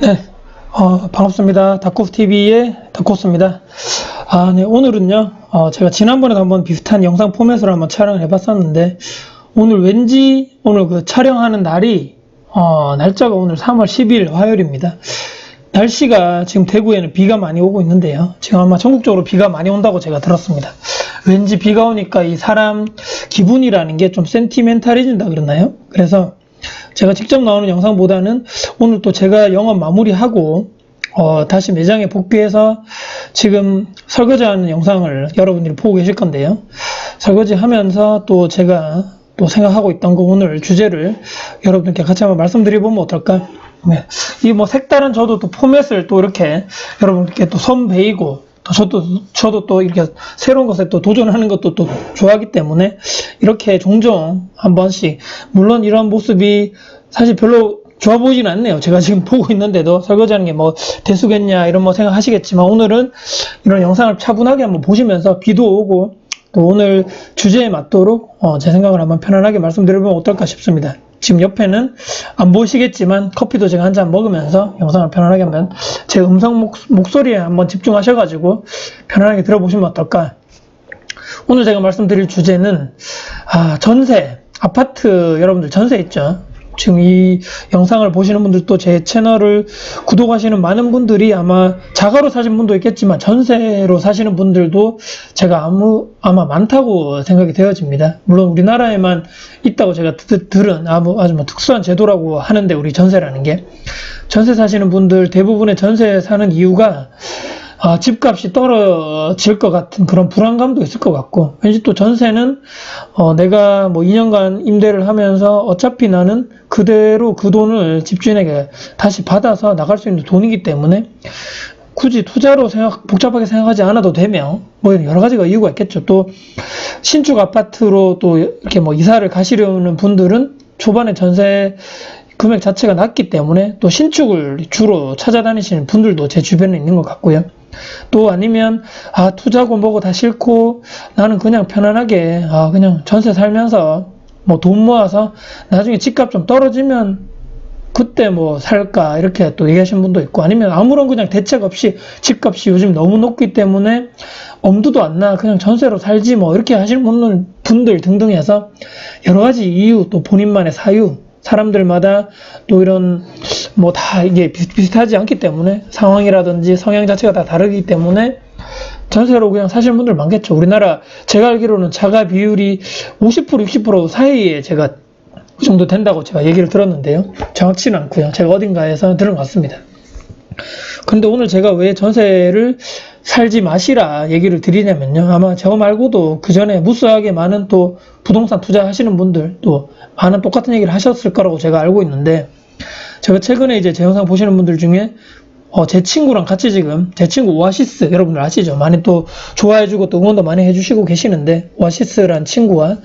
네, 어, 반갑습니다. 다코스TV의 다코스입니다. 아, 네, 오늘은요, 어, 제가 지난번에도 한번 비슷한 영상 포맷으로 한번 촬영을 해봤었는데, 오늘 왠지 오늘 그 촬영하는 날이, 어, 날짜가 오늘 3월 10일 화요일입니다. 날씨가 지금 대구에는 비가 많이 오고 있는데요. 지금 아마 전국적으로 비가 많이 온다고 제가 들었습니다. 왠지 비가 오니까 이 사람 기분이라는 게 좀 센티멘탈해진다 그러나요? 그래서 제가 직접 나오는 영상보다는 오늘 또 제가 영업 마무리하고 어, 다시 매장에 복귀해서 지금 설거지하는 영상을 여러분들이 보고 계실 건데요. 설거지 하면서 또 제가 또 생각하고 있던 거 오늘 주제를 여러분들께 같이 한번 말씀드려보면 어떨까? 네. 이 뭐 색다른 저도 또 포맷을 또 이렇게 여러분께 또또 저도 저도 또 이렇게 새로운 것에 또 도전하는 것도 또 좋아하기 때문에 이렇게 종종 한 번씩 물론 이런 모습이 사실 별로 좋아 보이진 않네요. 제가 지금 보고 있는데도 설거지하는 게 뭐 대수겠냐 이런 뭐 생각하시겠지만 오늘은 이런 영상을 차분하게 한번 보시면서 비도 오고 또 오늘 주제에 맞도록 어, 제 생각을 한번 편안하게 말씀드려보면 어떨까 싶습니다. 지금 옆에는 안 보시겠지만 커피도 제가 한 잔 먹으면서 영상을 편안하게 한번 제 음성 목, 목소리에 한번 집중하셔가지고 편안하게 들어보시면 어떨까. 오늘 제가 말씀드릴 주제는 아, 전세, 아파트 여러분들 전세 있죠? 지금 이 영상을 보시는 분들도 제 채널을 구독하시는 많은 분들이 아마 자가로 사신 분도 있겠지만 전세로 사시는 분들도 제가 아무 아마 많다고 생각이 되어집니다. 물론 우리나라에만 있다고 제가 드- 들은 아무 아주 뭐 특수한 제도라고 하는데 우리 전세라는 게 전세 사시는 분들 대부분의 전세 사는 이유가 아, 집값이 떨어질 것 같은 그런 불안감도 있을 것 같고, 왠지 또 전세는, 어, 내가 뭐 2년간 임대를 하면서 어차피 나는 그대로 그 돈을 집주인에게 다시 받아서 나갈 수 있는 돈이기 때문에 굳이 투자로 생각, 복잡하게 생각하지 않아도 되며, 뭐 여러 가지가 이유가 있겠죠. 또, 신축 아파트로 또 이렇게 뭐 이사를 가시려는 분들은 초반에 전세 금액 자체가 낮기 때문에 또 신축을 주로 찾아다니시는 분들도 제 주변에 있는 것 같고요. 또 아니면 아 투자고 뭐고 다 싫고 나는 그냥 편안하게 아 그냥 전세 살면서 뭐 돈 모아서 나중에 집값 좀 떨어지면 그때 뭐 살까? 이렇게 또 얘기하시는 분도 있고 아니면 아무런 그냥 대책 없이 집값이 요즘 너무 높기 때문에 엄두도 안 나. 그냥 전세로 살지 뭐. 이렇게 하시는 분들, 등등 해서 여러 가지 이유 또 본인만의 사유 사람들마다 또 이런 뭐 다 이게 비슷비슷하지 않기 때문에 상황이라든지 성향 자체가 다 다르기 때문에 전세로 그냥 사시는 분들 많겠죠. 우리나라 제가 알기로는 자가 비율이 50% 60% 사이에 제가 그 정도 된다고 제가 얘기를 들었는데요. 정확치는 않고요. 제가 어딘가에서 들은 것 같습니다. 근데 오늘 제가 왜 전세를 살지 마시라 얘기를 드리냐면요. 아마 저 말고도 그 전에 무수하게 많은 또 부동산 투자하시는 분들 또 많은 똑같은 얘기를 하셨을 거라고 제가 알고 있는데 제가 최근에 이제 제 영상 보시는 분들 중에 어, 제 친구랑 같이 지금 제 친구 오아시스 여러분들 아시죠? 많이 또 좋아해주고 또 응원도 많이 해주시고 계시는데 오아시스란 친구와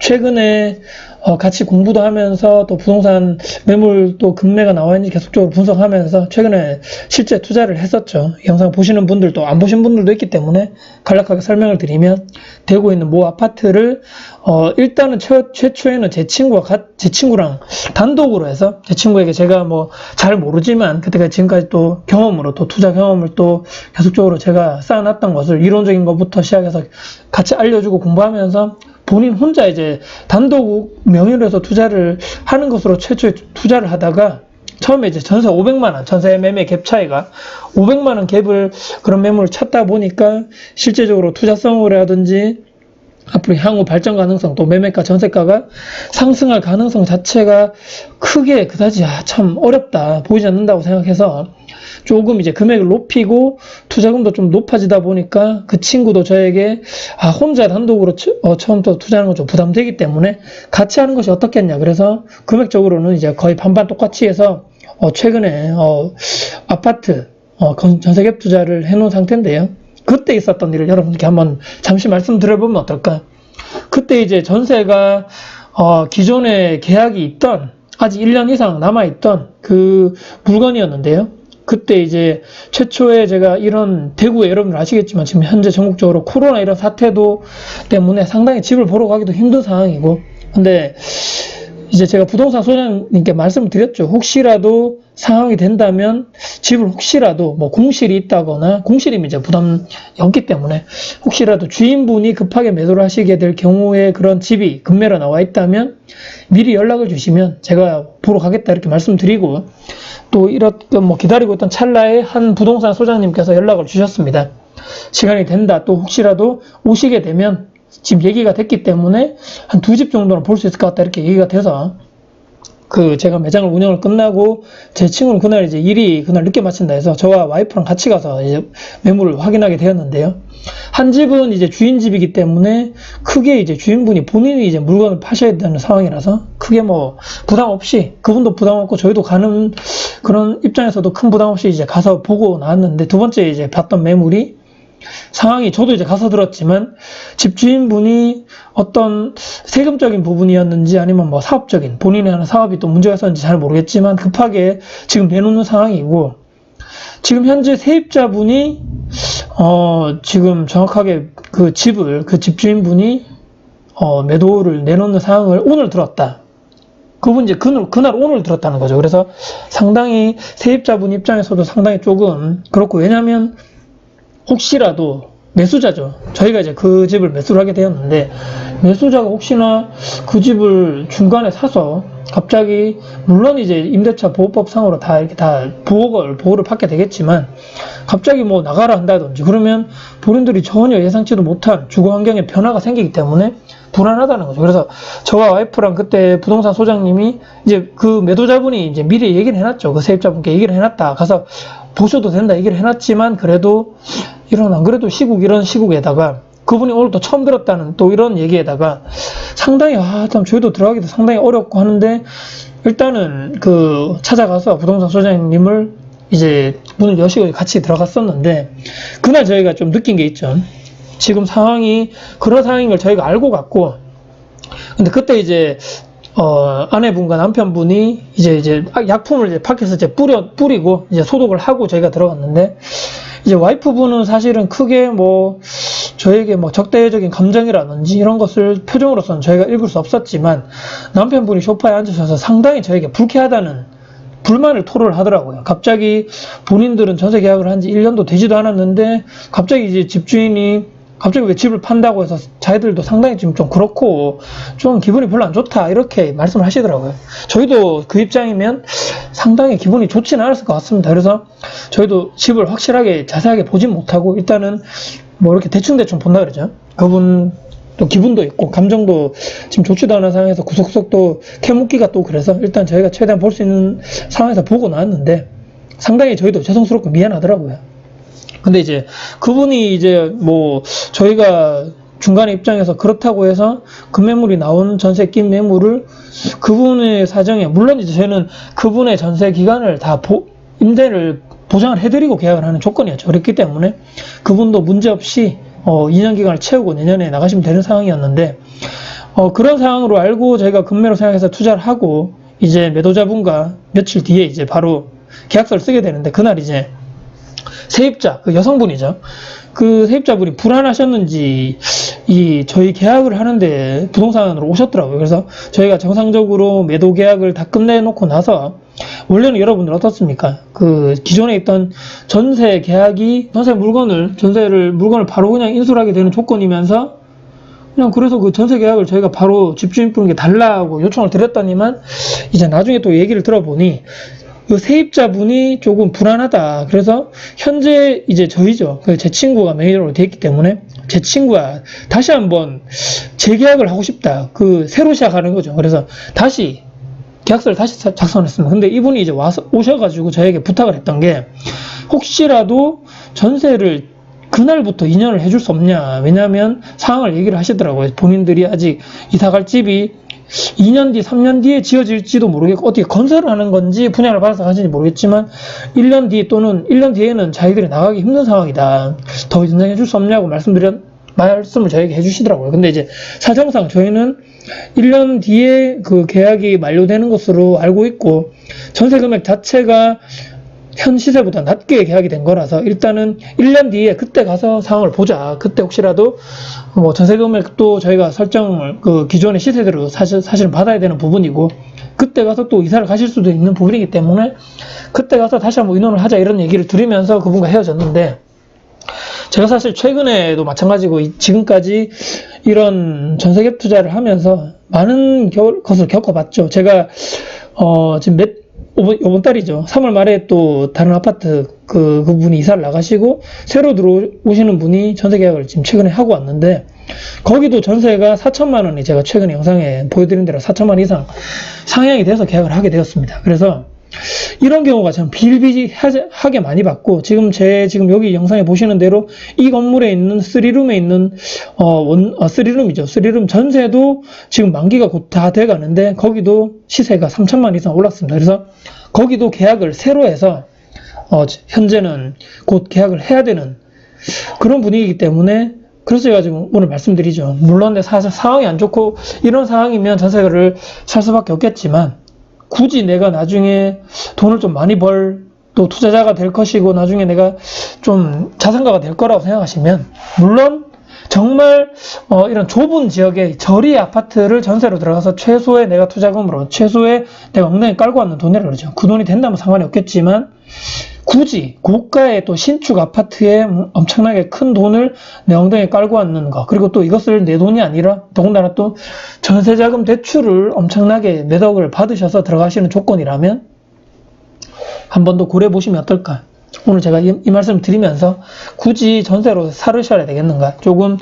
최근에 어, 같이 공부도 하면서 또 부동산 매물 또 금매가 나와 있는지 계속적으로 분석하면서 최근에 실제 투자를 했었죠. 이 영상 보시는 분들도 안 보신 분들도 있기 때문에 간략하게 설명을 드리면 대구에 있는 모 아파트를 어, 일단은 최, 최초에는 제 친구와 가, 제 친구랑 단독으로 해서 제 친구에게 제가 뭐 잘 모르지만 그때가 지금까지 또 경험으로 또 투자 경험을 또 계속적으로 제가 쌓아놨던 것을 이론적인 것부터 시작해서 같이 알려주고 공부하면서 본인 혼자 이제 단독 명의로 해서 투자를 하는 것으로 최초에 투자를 하다가 처음에 이제 전세 500만 원, 전세 매매 갭 차이가 500만 원 갭을 그런 매물을 찾다 보니까 실제적으로 투자성이라든지 앞으로 향후 발전 가능성 또 매매가 전세가가 상승할 가능성 자체가 크게 그다지 아, 참 어렵다 보이지 않는다고 생각해서 조금 이제 금액을 높이고 투자금도 좀 높아지다 보니까 그 친구도 저에게 아 혼자 단독으로 처, 어, 처음부터 투자하는 건 좀 부담되기 때문에 같이 하는 것이 어떻겠냐 그래서 금액적으로는 이제 거의 반반 똑같이 해서 어, 최근에 어, 아파트 어, 건- 전세갭 투자를 해놓은 상태인데요. 그때 있었던 일을 여러분께 한번 잠시 말씀드려보면 어떨까? 그때 이제 전세가 어, 기존에 계약이 있던 아직 1년 이상 남아있던 그 물건이었는데요. 그때 이제 최초에 제가 이런 대구에 여러분들 아시겠지만 지금 현재 전국적으로 코로나 이런 사태도 때문에 상당히 집을 보러 가기도 힘든 상황이고 근데 이제 제가 부동산 소장님께 말씀을 드렸죠. 혹시라도 상황이 된다면 집을 혹시라도 뭐 공실이 있다거나 공실이면 이제 부담이 없기 때문에 혹시라도 주인분이 급하게 매도를 하시게 될 경우에 그런 집이 급매로 나와 있다면 미리 연락을 주시면 제가 보러 가겠다 이렇게 말씀드리고 또 이렇게 뭐 기다리고 있던 찰나에 한 부동산 소장님께서 연락을 주셨습니다. 시간이 된다. 또 혹시라도 오시게 되면 지금 얘기가 됐기 때문에 한 두 집 정도는 볼 수 있을 것 같다 이렇게 얘기가 돼서 그 제가 매장을 운영을 끝나고 제 친구는 그날 이제 일이 그날 늦게 마친다 해서 저와 와이프랑 같이 가서 이제 매물을 확인하게 되었는데요. 한 집은 이제 주인 집이기 때문에 크게 이제 주인분이 본인이 이제 물건을 파셔야 되는 상황이라서 크게 뭐 부담 없이 그분도 부담 없고 저희도 가는 그런 입장에서도 큰 부담 없이 이제 가서 보고 나왔는데 두 번째 이제 봤던 매물이 상황이 저도 이제 가서 들었지만 집주인분이 어떤 세금적인 부분이었는지 아니면 뭐 사업적인 본인이 하는 사업이 또 문제가 있었는지 잘 모르겠지만 급하게 지금 내놓는 상황이고 지금 현재 세입자분이 어 지금 정확하게 그 집을 그 집주인분이 어 매도를 내놓는 상황을 오늘 들었다. 그분 이제 그날, 그날 오늘 들었다는 거죠. 그래서 상당히 세입자분 입장에서도 상당히 조금 그렇고 왜냐면 혹시라도 매수자죠. 저희가 이제 그 집을 매수를 하게 되었는데 매수자가 혹시나 그 집을 중간에 사서 갑자기 물론 이제 임대차 보호법상으로 다 이렇게 다 보호를 보호를 받게 되겠지만 갑자기 뭐 나가라 한다든지 그러면 본인들이 전혀 예상치도 못한 주거 환경에 변화가 생기기 때문에 불안하다는 거죠. 그래서 저와 와이프랑 그때 부동산 소장님이 이제 그 매도자분이 이제 미리 얘기를 해놨죠. 그 세입자분께 얘기를 해놨다. 가서 보셔도 된다 얘기를 해놨지만 그래도 이런 안 그래도 시국 이런 시국에다가 그분이 오늘 또 처음 들었다는 또 이런 얘기에다가 상당히 아참 저희도 들어가기도 상당히 어렵고 하는데 일단은 그 찾아가서 부동산 소장님을 이제 문을 여시고 같이 들어갔었는데 그날 저희가 좀 느낀 게 있죠. 지금 상황이 그런 상황인 걸 저희가 알고 갔고 근데 그때 이제 어, 아내분과 남편분이 이제 이제 약품을 이제 밖에서 이제 뿌려 뿌리고 이제 소독을 하고 저희가 들어갔는데 이제 와이프분은 사실은 크게 뭐 저에게 뭐 적대적인 감정이라든지 이런 것을 표정으로서는 저희가 읽을 수 없었지만 남편분이 소파에 앉으셔서 상당히 저에게 불쾌하다는 불만을 토로를 하더라고요. 갑자기 본인들은 전세 계약을 한 지 1년도 되지도 않았는데 갑자기 이제 집주인이 갑자기 왜 집을 판다고 해서 자기들도 상당히 지금 좀 그렇고 좀 기분이 별로 안 좋다 이렇게 말씀을 하시더라고요. 저희도 그 입장이면 상당히 기분이 좋지는 않았을 것 같습니다. 그래서 저희도 집을 확실하게 자세하게 보진 못하고 일단은 뭐 이렇게 대충대충 본다 그러죠. 그분 또 기분도 있고 감정도 지금 좋지도 않은 상황에서 구석구석 또 캐묻기가 또 그래서 일단 저희가 최대한 볼 수 있는 상황에서 보고 나왔는데 상당히 저희도 죄송스럽고 미안하더라고요. 근데 이제 그분이 이제 뭐 저희가 중간에 입장에서 그렇다고 해서 금매물이 나온 전세 낀 매물을 그분의 사정에 물론 이제 저희는 그분의 전세 기간을 다 보, 임대를 보장을 해드리고 계약을 하는 조건이었죠. 그랬기 때문에 그분도 문제없이 어, 2년 기간을 채우고 내년에 나가시면 되는 상황이었는데 어, 그런 상황으로 알고 저희가 금매로 생각해서 투자를 하고 이제 매도자분과 며칠 뒤에 이제 바로 계약서를 쓰게 되는데 그날 이제 세입자, 그 여성분이죠. 그 세입자분이 불안하셨는지 이 저희 계약을 하는데 부동산으로 오셨더라고요. 그래서 저희가 정상적으로 매도 계약을 다 끝내놓고 나서 원래는 여러분들 어떻습니까? 그 기존에 있던 전세 계약이 전세 물건을 전세를 물건을 바로 그냥 인수를 하게 되는 조건이면서 그냥 그래서 그 전세 계약을 저희가 바로 집주인분께 달라고 요청을 드렸더니만 이제 나중에 또 얘기를 들어보니 그 세입자분이 조금 불안하다. 그래서 현재 이제 저희죠. 그제 친구가 매니저로 돼 있기 때문에 제 친구가 다시 한번 재계약을 하고 싶다. 그 새로 시작하는 거죠. 그래서 다시 계약서를 다시 사- 작성했습니다. 근데 이분이 이제 와서 오셔가지고 저에게 부탁을 했던 게 혹시라도 전세를 그날부터 2년을 해줄 수 없냐. 왜냐하면 상황을 얘기를 하시더라고요. 본인들이 아직 이사갈 집이 2년 뒤, 3년 뒤에 지어질지도 모르겠고, 어떻게 건설을 하는 건지, 분양을 받아서 하는지 모르겠지만, 1년 뒤 또는 1년 뒤에는 자기들이 나가기 힘든 상황이다. 더 연장해 줄 수 없냐고 말씀드렸, 말씀을 저에게 해주시더라고요. 근데 이제 사정상 저희는 1년 뒤에 그 계약이 만료되는 것으로 알고 있고, 전세 금액 자체가 현 시세보다 낮게 계약이 된 거라서 일단은 1년 뒤에 그때 가서 상황을 보자. 그때 혹시라도 뭐 전세 금액도 저희가 설정을 그 기존의 시세대로 사실 사실은 받아야 되는 부분이고 그때 가서 또 이사를 가실 수도 있는 부분이기 때문에 그때 가서 다시 한번 의논을 하자 이런 얘기를 드리면서 그분과 헤어졌는데 제가 사실 최근에도 마찬가지고 이- 지금까지 이런 전세갭 투자를 하면서 많은 겨- 것을 겪어봤죠. 제가 어 지금 몇 이번, 이번 달이죠. 3월 말에 또 다른 아파트 그 그 분이 이사를 나가시고 새로 들어오시는 분이 전세 계약을 지금 최근에 하고 왔는데 거기도 전세가 4천만 원이 제가 최근에 영상에 보여드린 대로 4천만 원 이상 상향이 돼서 계약을 하게 되었습니다. 그래서 이런 경우가 참 비일비재하게 많이 봤고 지금 제 지금 여기 영상에 보시는 대로 이 건물에 있는 3룸에 있는 어 원 어, 3룸이죠. 3룸 전세도 지금 만기가 곧 다 돼 가는데 거기도 시세가 3천만 이상 올랐습니다. 그래서 거기도 계약을 새로 해서 어 현재는 곧 계약을 해야 되는 그런 분위기이기 때문에 그래서 제가 지금 오늘 말씀드리죠. 물론 내 사실 상황이 안 좋고 이런 상황이면 전세를 살 수밖에 없겠지만 굳이 내가 나중에 돈을 좀 많이 벌 또 투자자가 될 것이고 나중에 내가 좀 자산가가 될 거라고 생각하시면 물론 정말 어, 이런 좁은 지역의 저리 아파트를 전세로 들어가서 최소의 내가 투자금으로 최소의 내가 엉덩이 깔고 왔는 돈이라 그러죠. 그 돈이 된다면 상관이 없겠지만 굳이 고가의 또 신축 아파트에 엄청나게 큰 돈을 내 엉덩이에 깔고 왔는 거 그리고 또 이것을 내 돈이 아니라 더군다나 또 전세자금 대출을 엄청나게 몇 억을 받으셔서 들어가시는 조건이라면 한 번 더 고려해 보시면 어떨까 오늘 제가 이, 이 말씀 드리면서 굳이 전세로 사르셔야 되겠는가? 조금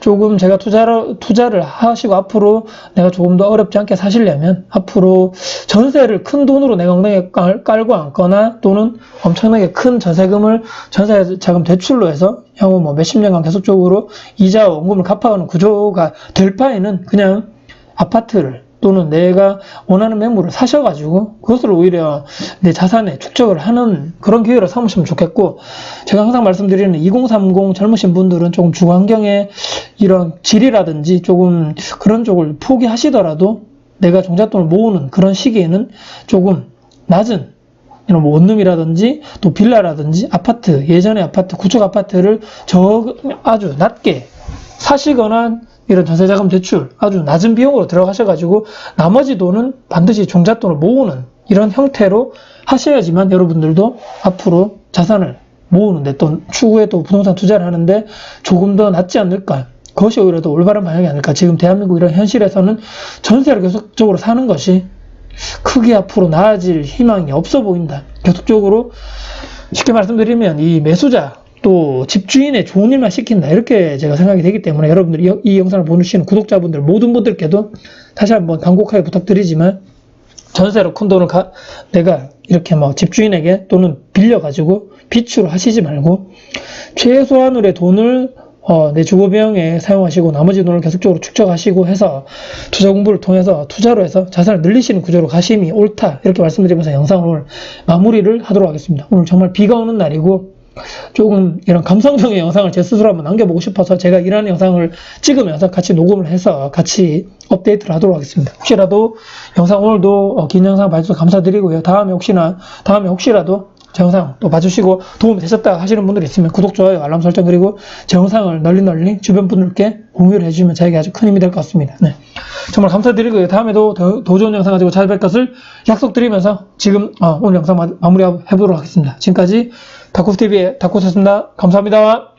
조금 제가 투자를 투자를 하시고 앞으로 내가 조금 더 어렵지 않게 사시려면 앞으로 전세를 큰 돈으로 내가 엉덩이에 깔, 깔고 앉거나 또는 엄청나게 큰 전세금을 전세 자금 대출로 해서 향후 뭐 몇십 년간 계속적으로 이자와 원금을 갚아가는 구조가 될 바에는 그냥 아파트를 또는 내가 원하는 매물을 사셔가지고 그것을 오히려 내 자산에 축적을 하는 그런 기회로 삼으시면 좋겠고 제가 항상 말씀드리는 2030 젊으신 분들은 조금 주거 환경에 이런 질이라든지 조금 그런 쪽을 포기하시더라도 내가 종잣돈을 모으는 그런 시기에는 조금 낮은 이런 뭐 원룸이라든지 또 빌라라든지 아파트 예전의 아파트 구축 아파트를 저 아주 낮게 사시거나 이런 전세자금 대출 아주 낮은 비용으로 들어가셔가지고 나머지 돈은 반드시 종잣돈을 모으는 이런 형태로 하셔야지만 여러분들도 앞으로 자산을 모으는데 또 추후에 또 부동산 투자를 하는데 조금 더 낫지 않을까. 그것이 오히려 더 올바른 방향이 아닐까. 지금 대한민국 이런 현실에서는 전세를 계속적으로 사는 것이 크게 앞으로 나아질 희망이 없어 보인다. 계속적으로 쉽게 말씀드리면 이 매수자 또 집주인의 좋은 일만 시킨다. 이렇게 제가 생각이 되기 때문에 여러분들 이, 이 영상을 보시는 구독자분들 모든 분들께도 다시 한번 간곡하게 부탁드리지만 전세로 큰 돈을 가, 내가 이렇게 뭐 집주인에게 또는 빌려가지고 빚으로 하시지 말고 최소한으로의 돈을 어, 내 주거 비용에 사용하시고 나머지 돈을 계속적으로 축적하시고 해서 투자 공부를 통해서 투자로 해서 자산을 늘리시는 구조로 가심이 옳다 이렇게 말씀드리면서 영상을 마무리를 하도록 하겠습니다. 오늘 정말 비가 오는 날이고 조금 이런 감성적인 영상을 제 스스로 한번 남겨보고 싶어서 제가 일하는 영상을 찍으면서 같이 녹음을 해서 같이 업데이트를 하도록 하겠습니다. 혹시라도 영상 오늘도 어, 긴 영상 봐주셔서 감사드리고요. 다음에 혹시나 다음에 혹시라도 제 영상 또 봐주시고 도움이 되셨다 하시는 분들 있으면 구독, 좋아요, 알람 설정 그리고 제 영상을 널리 널리 주변 분들께 공유를 해주시면 저에게 아주 큰 힘이 될 것 같습니다. 네. 정말 감사드리고요. 다음에도 더, 더 좋은 영상 가지고 찾아뵐 것을 약속드리면서 지금 어, 오늘 영상 마, 마무리해보도록 하겠습니다. 지금까지 다쿠TV의 다쿠였습니다. 감사합니다.